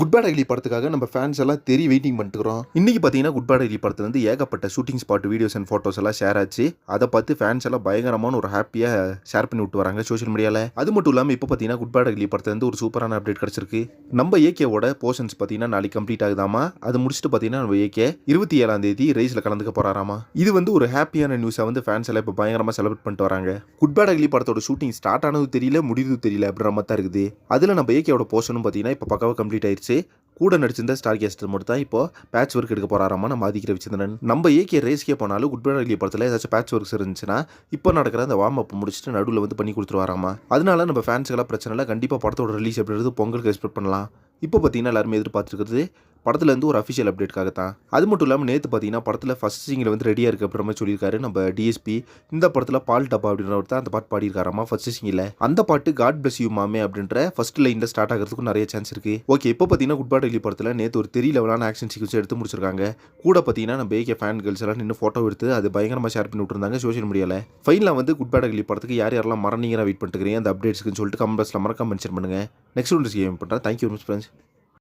Good bad அகிலி படத்துக்காக நம்ம fans எல்லாம் தெரிய வெயிட்டிங் பண்ணிட்டுக்கிறோம் இன்றைக்கி பார்த்தீங்கன்னா குட் பேட் அகிலி படத்துல இருந்து ஏகப்பட்ட shooting spot videos and photos எல்லாம் ஷேர் ஆச்சு. அதை பார்த்து ஃபேன்ஸ் எல்லாம் பயங்கரமான ஒரு ஹாப்பியாக ஷேர் பண்ணி விட்டு வராங்க சோஷியல் மீடியாவில் அது மட்டும் இல்லாமல் இப்போ பார்த்தீங்கன்னா குட் பேட் அகிலி படத்துலேருந்து ஒரு சூப்பரான அப்டேட் கிடச்சிருக்கு. நம்ம ஏகேவோட போர்ஷன்ஸ் பார்த்தீங்கன்னா நாளைக்கு கம்ப்ளீட் ஆகுதாமா? அது முடிச்சுட்டு பார்த்தீங்கன்னா நம்ம ஏகே இருபத்தி ஏழாம் தேதி ரேஸில் கலந்துக்க போகிறாராமா இது வந்து ஒரு ஹாப்பியான நியூஸை வந்து ஃபேன்ஸ் எல்லாம் இப்போ பயங்கரமாக செலிப்ரேட் பண்ணிட்டு வராங்க. குட் பேட் அகிலி படத்தோட ஷூட்டிங் ஸ்டார்ட் ஆனது தெரியல முடிவு தெரியல அப்படின்ற மாதிரி தான் இருக்குது. அதில் நம்ம ஏகேவோட போர்ஷனும் பார்த்தீங்கன்னா இப்போ பக்காவாக கம்ப்ளீட் ஆயிருச்சு கூட நடிச்சிருந்த ஸ்டார் கேஸ்டர் மட்டும் தான் இப்போ பேட்ச் ஒர்க் எடுக்க போறாராமா? நம்ம ஆதிக்கிற விச்சந்திரன் நம்ம ஏகே ரேஸ்க்கே போனாலும் குட் பேட் படத்தில் ஏதாச்சும் பேட்ச் ஒர்க்ஸ் இருந்துச்சுன்னா இப்போ நடக்கிற அந்த வார்ம் அப் முடிச்சுட்டு நடுவில் வந்து பண்ணி கொடுத்துருவாராமா? அதனால நம்ம ஃபேன்ஸுக்கெல்லாம் பிரச்சனை இல்லை. கண்டிப்பாக படத்தோட ரிலீஸ் அப்படின்றது பொங்கலுக்கு எக்ஸ்பெக்ட் பண்ணலாம். இப்போ பார்த்தீங்கன்னா எல்லாருமே எதிர்பார்த்துருக்கிறது படத்துலேருந்து ஒரு அஃபிஷியல் அப்டேட்காக தான் அது மட்டும் இல்லாமல் நேற்று பார்த்தீங்கன்னா படத்தில் ஃபஸ்ட் சிங்கில் வந்து ரெடியாக இருக்குது அப்படின்ற மாதிரி சொல்லியிருக்காரு. நம்ம டிஎஸ்பி இந்த படத்தில் பால் டப்பா அப்படின்றவர் தான் அந்த பாட்டு பாடியிருக்காராமா ஃபர்ஸ்ட் சிங்கில் அந்த பாட்டு காட் பிளஸ் யூ மாமே அப்படின்ற ஃபர்ஸ்ட் லைனில் ஸ்டார்ட் ஆகிறதுக்கும் நிறைய சான்ஸ் இருக்குது ஓகே இப்போ பார்த்தீங்கன்னா குட் பாட் டெல்லி படத்தில் நேற்று ஒரு தெரிய லெவலான ஆக்ஷன் சீக்வன்ஸ் எடுத்து முடிச்சிருக்காங்க. கூட பார்த்தீங்கன்னா நம்ம ஏகே ஃபேன் கேர்ள்ஸ் எல்லாம் நின்று ஃபோட்டோ எடுத்து அது பயங்கரமாக ஷேர் பண்ணி விட்டுருந்தாங்க சோஷியல் மீடியாவில் ஃபைனலாக வந்து குட் பாட் டெல்லி படத்துக்கு யார் யாரெல்லாம் மரணிங்கராக வெயிட் பண்ணிட்டு அந்த அப்டேட்ஸ்க்குன்னு சொல்லிட்டு கமெண்ட்ஸில் மறக்காம மென்ஷன் பண்ணுங்க. நெக்ஸ்ட் ஒன்று கேம் பண்ணுறேன் தேங்க்யூ ஃப்ரெண்ட்ஸ்